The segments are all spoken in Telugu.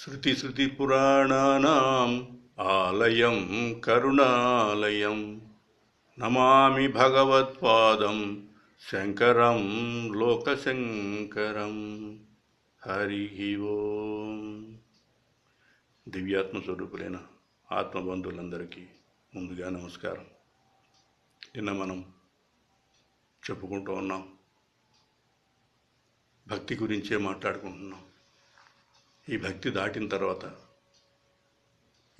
శృతిస్మృతిపురాణానాम् ఆలయం కరుణాలయం. నమామి భగవత్పాదం శంకరం లోకశంకరం. హరి ఓం. దివ్యాత్మ స్వరూపులైన ఆత్మబంధువులందరికీ ముందుగా నమస్కారం. నిన్న మనం చెప్పుకుంటూ ఉన్నాం భక్తి గురించే మాట్లాడుకుంటున్నాం. ఈ భక్తి దాటిన తర్వాత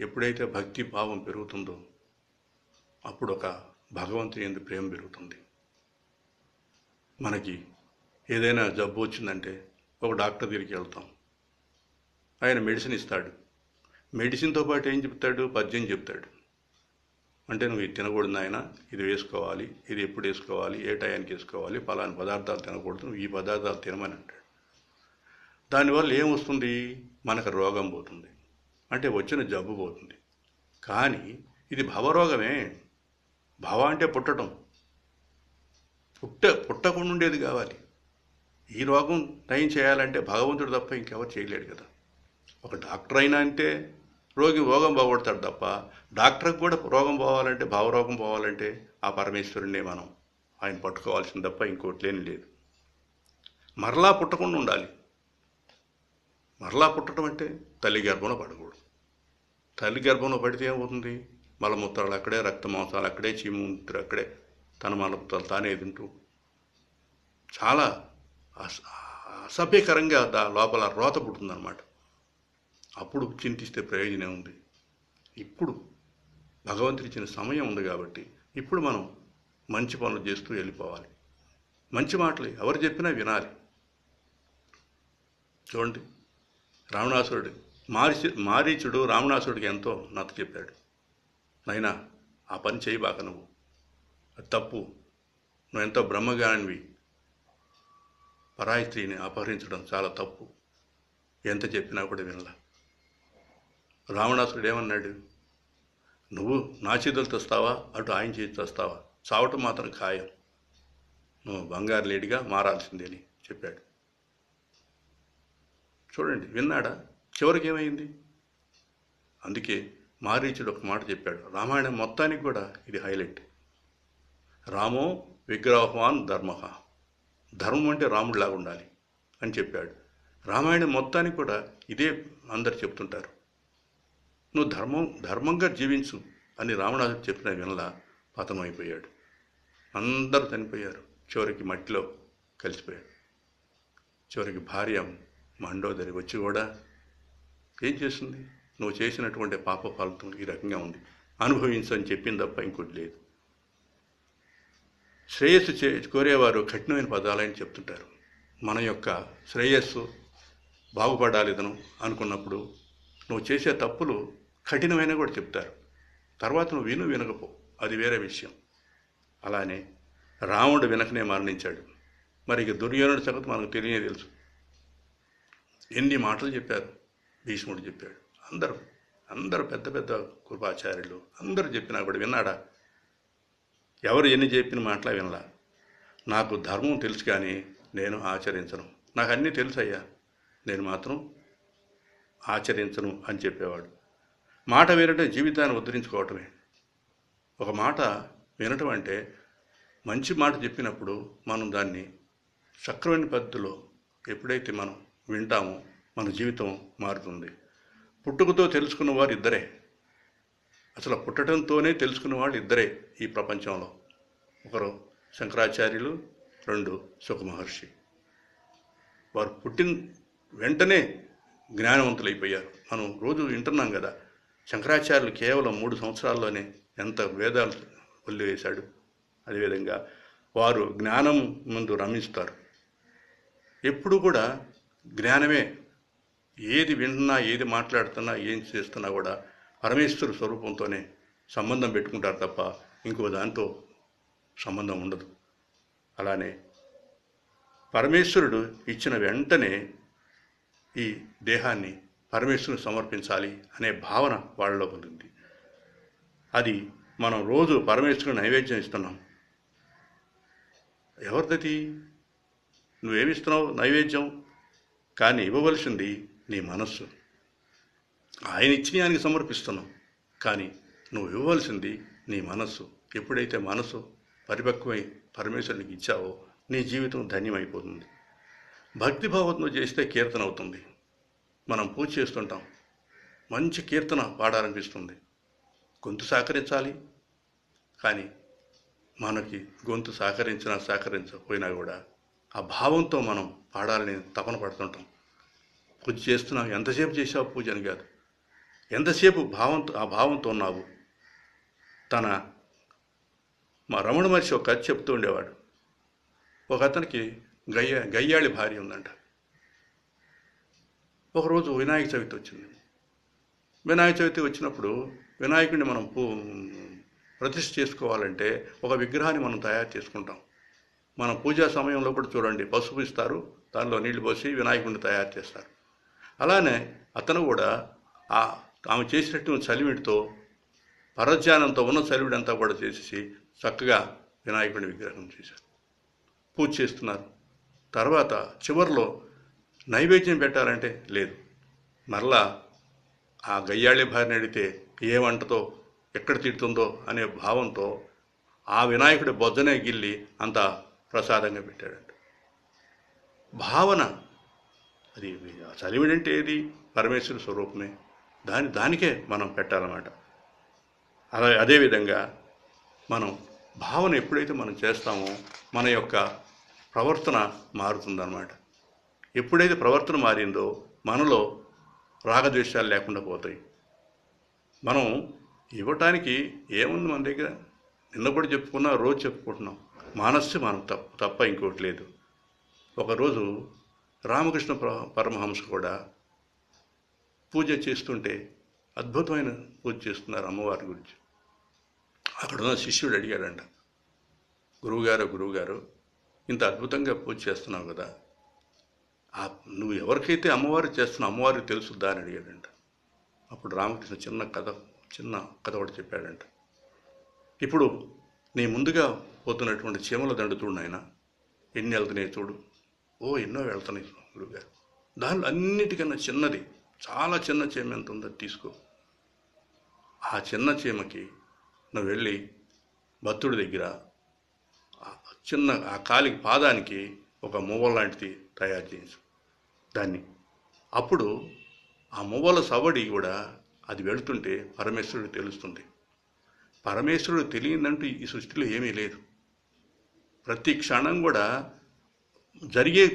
ఎప్పుడైతే భక్తి భావం పెరుగుతుందో అప్పుడు ఒక భగవంతుని ఎందు ప్రేమ పెరుగుతుంది. మనకి ఏదైనా జబ్బు వచ్చిందంటే ఒక డాక్టర్ దగ్గరికి వెళ్తాం. ఆయన మెడిసిన్ ఇస్తాడు. మెడిసిన్తో పాటు ఏం చెప్తాడు? పద్యం చెప్తాడు. అంటే నువ్వు ఇది తినకూడదు ఆయన ఇది వేసుకోవాలి ఇది ఎప్పుడు వేసుకోవాలి ఏ టయానికి వేసుకోవాలి పలాని పదార్థాలు తినకూడదు నువ్వు ఈ పదార్థాలు తినమని అంటాడు. దానివల్ల ఏమొస్తుంది? మనకు రోగం పోతుంది. అంటే వచ్చిన జబ్బు పోతుంది. కానీ ఇది భవరోగమే. భవ అంటే పుట్టడం పుట్ట పుట్టకుండా ఉండేది కావాలి. ఈ రోగం నయం చేయాలంటే భగవంతుడు తప్ప ఇంకెవరు చేయలేడు కదా. ఒక డాక్టర్ అయినా అంటే రోగి రోగం పోగొడతాడు తప్ప డాక్టర్కి కూడా రోగం పోవాలంటే భావరోగం పోవాలంటే ఆ పరమేశ్వరుణ్ణే మనం. ఆయన పట్టుకోవాల్సింది తప్ప ఇంకోటి లేని లేదు. మరలా పుట్టకుండా ఉండాలి. మరలా పుట్టడం అంటే తల్లి గర్భంలో పడకూడదు. తల్లి గర్భంలో పడితే ఏమవుతుంది? మలమూత్రాలు అక్కడే రక్త మాంసాలు అక్కడే చీమూత్రు అక్కడే తన మలమూత్రాలు తానే తింటూ. చాలా అస- అసభ్యకరంగా దా లోపల రోత పుడుతుందన్నమాట. అప్పుడు చింతిస్తే ప్రయోజనం ఉంది ఇప్పుడు భగవంతుడి ఇచ్చిన సమయం ఉంది కాబట్టి ఇప్పుడు మనం మంచి పనులు చేస్తూ వెళ్ళిపోవాలి. మంచి మాటలు ఎవరు చెప్పినా వినాలి. చూడండి. రావణాసురుడు మారిచి మారీచుడు రావణాసురుడికి ఎంతో నచ్చ చెప్పాడు. నైనా ఆ పని చేయబాక నువ్వు. అది తప్పు. నువ్వు ఎంతో బ్రహ్మగానివి. పరాయి స్త్రీని అపహరించడం చాలా తప్పు. ఎంత చెప్పినా కూడా వినలా. రావణాసురుడు ఏమన్నాడు? నువ్వు నా చేతులు తెస్తావా? అటు ఆయన చేతి తెస్తావా? చావటం మాత్రం ఖాయం. నువ్వు బంగారు లేడిగా మారాల్సిందే అని చెప్పాడు. చూడండి విన్నాడా? చివరికి ఏమైంది? అందుకే మారీచుడు ఒక మాట చెప్పాడు. రామాయణం మొత్తానికి కూడా ఇది హైలైట్. రామో విగ్రహవాన్ ధర్మ. ధర్మం అంటే రాముడిలాగా ఉండాలి అని చెప్పాడు. రామాయణం మొత్తానికి కూడా ఇదే అందరు చెప్తుంటారు. నువ్వు ధర్మం ధర్మంగా జీవించు అని రావణాసుడు చెప్పిన వినలా పతమైపోయాడు అందరూ చనిపోయారు. చివరికి మట్టిలో కలిసిపోయాడు. చివరికి భార్య మండోదరి వచ్చి కూడా ఏం చేస్తుంది? నువ్వు చేసినటువంటి పాప ఫలితం ఈ రకంగా ఉంది. అనుభవించని చెప్పింది తప్ప ఇంకోటి లేదు. శ్రేయస్సు చే కోరేవారు కఠినమైన పదాలని చెప్తుంటారు. మన యొక్క శ్రేయస్సు బాగుపడాలి ఇతను అనుకున్నప్పుడు నువ్వు చేసే తప్పులు కఠినమైన కూడా చెప్తారు. తర్వాత నువ్వు విను వినకపో. అది వేరే విషయం. అలానే రాముడు వినకనే మరణించాడు. మరి ఇక దుర్యోధనుడి సంగతి మనకు తెలియనే తెలుసు. ఎన్ని మాటలు చెప్పారు? భీష్ముడు చెప్పాడు. అందరూ అందరూ పెద్ద పెద్ద కృపాచార్యులు అందరూ చెప్పినా కూడా విన్నాడా? ఎవరు ఎన్ని చెప్పిన మాటలా వినలా? నాకు ధర్మం తెలుసు కానీ నేను ఆచరించను. నాకు అన్నీ తెలుసు అయ్యా నేను మాత్రం ఆచరించను అని చెప్పేవాడు. మాట వినటం జీవితాన్ని ఉద్ధరించుకోవటమే. ఒక మాట వినటం అంటే మంచి మాట చెప్పినప్పుడు మనం దాన్ని సక్రమైన పద్ధతిలో ఎప్పుడైతే మనం వింటాము మన జీవితం మారుతుంది. పుట్టుకతో తెలుసుకున్న వారు ఇద్దరే. అసలు పుట్టడంతోనే తెలుసుకున్న వాళ్ళు ఇద్దరే ఈ ప్రపంచంలో. ఒకరు శంకరాచార్యులు రెండు సుఖమహర్షి. వారు పుట్టిన వెంటనే జ్ఞానవంతులైపోయారు. మనం రోజు వింటున్నాం కదా శంకరాచార్యులు కేవలం మూడు సంవత్సరాల్లోనే ఎంత వేదాలు వదిలివేశాడు అదేవిధంగా వారు జ్ఞానం ముందు రమిస్తారు. ఎప్పుడు కూడా జ్ఞానమే. ఏది వింటున్నా ఏది మాట్లాడుతున్నా ఏం చేస్తున్నా కూడా పరమేశ్వరు స్వరూపంతోనే సంబంధం పెట్టుకుంటారు తప్ప ఇంకో దాంతో సంబంధం ఉండదు. అలానే పరమేశ్వరుడు ఇచ్చిన వెంటనే ఈ దేహాన్ని పరమేశ్వరుని సమర్పించాలి అనే భావన వాళ్ళలో ఉంటుంది. అది మనం రోజు పరమేశ్వరుని నైవేద్యం ఇస్తున్నాం. ఎవరిదది? నువ్వేమిస్తున్నావు నైవేద్యం? కానీ ఇవ్వవలసింది నీ మనస్సు. ఆయన ఇచ్చిన ఆయనకి సమర్పిస్తున్నాం. కానీ నువ్వు ఇవ్వవలసింది నీ మనస్సు. ఎప్పుడైతే మనసు పరిపక్వమై పరమేశ్వరునికి ఇచ్చావో నీ జీవితం ధన్యమైపోతుంది. భక్తిభావంతో చేస్తే కీర్తన అవుతుంది. మనం పూజ చేస్తుంటాం. మంచి కీర్తన పాడాలనిపిస్తుంది. గొంతు సహకరించాలి. కానీ మనకి గొంతు సహకరించినా సహకరించకపోయినా కూడా ఆ భావంతో మనం పాడాలని తపన పడుతుంటాం. పూజ చేస్తున్నావు ఎంతసేపు చేసావు పూజ అని కాదు. ఎంతసేపు భావంతో ఆ భావంతో ఉన్నావు? తన మా రమణ మహర్షి ఒక కథ చెప్తూ ఉండేవాడు. ఒక అతనికి గయ్య గయ్యాళి భార్య ఉందంట. ఒకరోజు వినాయక చవితి వచ్చింది. వినాయక చవితి వచ్చినప్పుడు వినాయకుడిని మనం పూ ప్రతిష్ఠ చేసుకోవాలంటే ఒక విగ్రహాన్ని మనం తయారు చేసుకుంటాం. మన పూజా సమయంలో కూడా చూడండి పసుపు ఇస్తారు దానిలో నీళ్ళు పోసి వినాయకుడిని తయారు చేస్తారు. అలానే అతను కూడా ఆ ఆమె చేసినట్టు చలివిడితో పరధ్యానంతో ఉన్న చలివిడంతా కూడా చేసేసి చక్కగా వినాయకుడిని విగ్రహం చేశారు. పూజ చేస్తున్నారు. తర్వాత చివరిలో నైవేద్యం పెట్టాలంటే లేదు. మరలా ఆ గయ్యాళి భార్యని అడిగితే ఏ వంటతో ఎక్కడ తిడుతుందో అనే భావంతో ఆ వినాయకుడి బొజ్జనే గిల్లి అంత ప్రసాదంగా పెట్టాడంట. భావన అది చలివిడంటే ఏది? పరమేశ్వర స్వరూపమే. దాని దానికే మనం పెట్టాలన్నమాట. అలా అదేవిధంగా మనం భావన ఎప్పుడైతే మనం చేస్తామో మన యొక్క ప్రవర్తన మారుతుందన్నమాట. ఎప్పుడైతే ప్రవర్తన మారిందో మనలో రాగద్వేషాలు లేకుండా పోతాయి. మనం ఇవ్వటానికి ఏముంది మన దగ్గర? నిన్న కూడా చెప్పుకున్నా రోజు చెప్పుకుంటున్నాం. మానస్సు మనం తప్ప తప్ప ఇంకోటి లేదు. ఒకరోజు రామకృష్ణ పర- పరమహంస కూడా పూజ చేస్తుంటే అద్భుతమైన పూజ చేస్తున్నారు అమ్మవారి గురించి. అక్కడ ఉన్న శిష్యుడు అడిగాడంట గురువుగారు గురువుగారు ఇంత అద్భుతంగా పూజ చేస్తున్నావు కదా ఆ నువ్వు ఎవరికైతే అమ్మవారు చేస్తున్నావు అమ్మవారికి తెలుసుద్దా? అని అడిగాడంట. అప్పుడు రామకృష్ణ చిన్న కథ చిన్న కథ ఒకటి చెప్పాడంట. ఇప్పుడు నీ ముందుగా పోతున్నటువంటి చీమల దండు చూడు నాయన. ఎన్ని వెళ్తున్నాయి చూడు. ఓ ఎన్నో వెళ్తున్నాయి గురువుగారు దానిలో అన్నిటికన్నా చిన్నది చాలా చిన్న చీమ ఎంత ఉందో తీసుకో. ఆ చిన్న చీమకి నువ్వు వెళ్ళి భక్తుడి దగ్గర చిన్న ఆ కాలికి పాదానికి ఒక మువ్వ లాంటిది తయారు చేయించు. దాన్ని. అప్పుడు ఆ మువ్వల సవడి కూడా అది వెళుతుంటే పరమేశ్వరుడికి తెలుస్తుంది. పరమేశ్వరుడు తెలియదంటూ ఈ సృష్టిలో ఏమీ లేదు. ప్రతి క్షణం కూడా జరిగే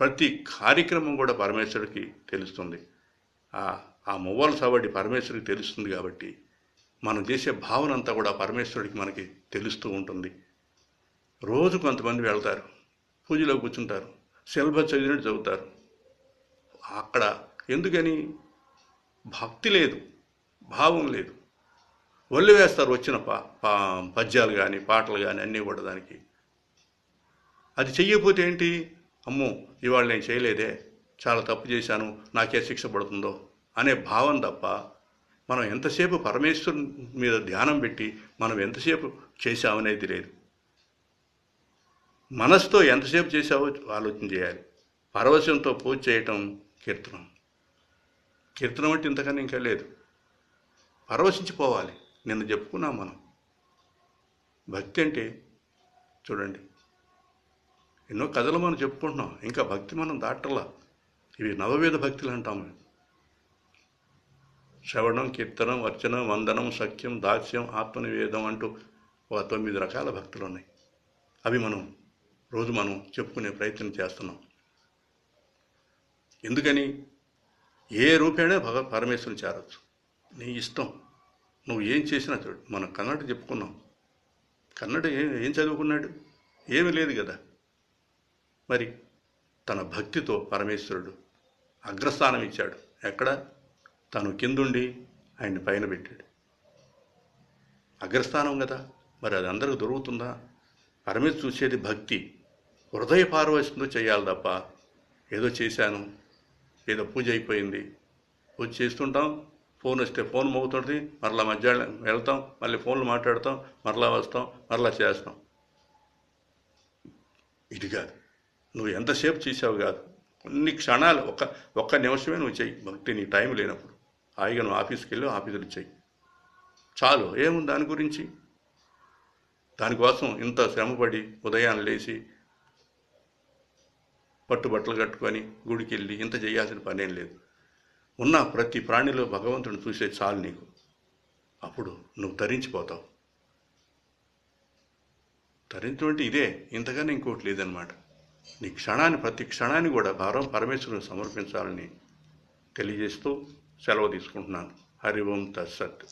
ప్రతి కార్యక్రమం కూడా పరమేశ్వరుడికి తెలుస్తుంది. ఆ మువ్వల సవడి పరమేశ్వరుడికి తెలుస్తుంది కాబట్టి మనం చేసే భావన అంతా కూడా పరమేశ్వరుడికి మనకి తెలుస్తూ ఉంటుంది. రోజు కొంతమంది వెళ్తారు పూజలో కూర్చుంటారు శిల్భ చదివినట్టు చదువుతారు. అక్కడ ఎందుకని? భక్తి లేదు భావం లేదు. ఒళ్ళు వేస్తారు వచ్చిన పా పద్యాలు కానీ పాటలు కానీ అన్నీ కూడా దానికి. అది చెయ్యకపోతే ఏంటి? అమ్మో ఇవాళ నేను చేయలేదే చాలా తప్పు చేశాను నాకే శిక్ష పడుతుందో అనే భావం తప్ప మనం ఎంతసేపు పరమేశ్వరు మీద ధ్యానం పెట్టి మనం ఎంతసేపు చేశామనేది లేదు. మనసుతో ఎంతసేపు చేసావో ఆలోచన చేయాలి. పరవశంతో పూజ చేయటం కీర్తనం. కీర్తనం అంటే ఇంతకన్నా ఇంకా లేదు. పరవశించిపోవాలి. నిన్న చెప్పుకున్నాం మనం. భక్తి అంటే చూడండి ఎన్నో కథలు మనం చెప్పుకుంటున్నాం ఇంకా భక్తి మనం దాటలా. ఇవి నవవేద భక్తులు అంటాం మేము. శ్రవణం కీర్తనం అర్చన వందనం సఖ్యం దాస్యం ఆత్మనివేదం అంటూ ఒక తొమ్మిది రకాల భక్తులు ఉన్నాయి. అవి మనం రోజు మనం చెప్పుకునే ప్రయత్నం చేస్తున్నాం. ఎందుకని? ఏ రూపేణా భగ పరమేశ్వరుని చేరవచ్చు నీ ఇష్టం. నువ్వు ఏం చేసినా చూడు మనం కన్నడ చెప్పుకున్నాం. కన్నడ ఏం ఏం చదువుకున్నాడు? ఏమీ లేదు కదా. మరి తన భక్తితో పరమేశ్వరుడు అగ్రస్థానం ఇచ్చాడు. ఎక్కడ? తను కిందుండి ఆయన్ని పైన పెట్టాడు. అగ్రస్థానం కదా. మరి అది అందరికి దొరుకుతుందా? పరమేశ్వరు చూసేది భక్తి. హృదయ పారవశంతో చేయాలి తప్ప ఏదో చేశాను ఏదో పూజ అయిపోయింది. పూజ చేస్తుంటాం ఫోన్ వస్తే ఫోన్ మోగుతుంది మరలా మధ్యాహ్నం వెళ్తాం మళ్ళీ ఫోన్లు మాట్లాడతాం మరలా వస్తాం మరలా చేస్తాం. ఇది కాదు. నువ్వు ఎంతసేపు చేసావు కాదు. కొన్ని క్షణాలు ఒక ఒక్క నిమిషమే నువ్వు చెయ్యి. మొదటి నీ టైం లేనప్పుడు. హాయిగా నువ్వు ఆఫీస్కి వెళ్ళి ఆఫీసులు చెయ్యి. చాలు. ఏముంది దాని గురించి? దానికోసం ఇంత శ్రమపడి ఉదయాన్నే లేచి పట్టుబట్టలు కట్టుకొని గుడికి వెళ్ళి ఇంత చేయాల్సిన పనేం లేదు. ఉన్న ప్రతి ప్రాణిలో భగవంతుని చూసే చాలు నీకు. అప్పుడు నువ్వు ధరించిపోతావు ధరించడం అంటే ఇదే ఇంతకన్నా ఇంకోటి లేదనమాట నీ క్షణాన్ని ప్రతి క్షణాన్ని కూడా భారం పరమేశ్వరుని సమర్పించాలని తెలియజేస్తూ సెలవు తీసుకుంటున్నాను. హరి ఓం తత్సత్.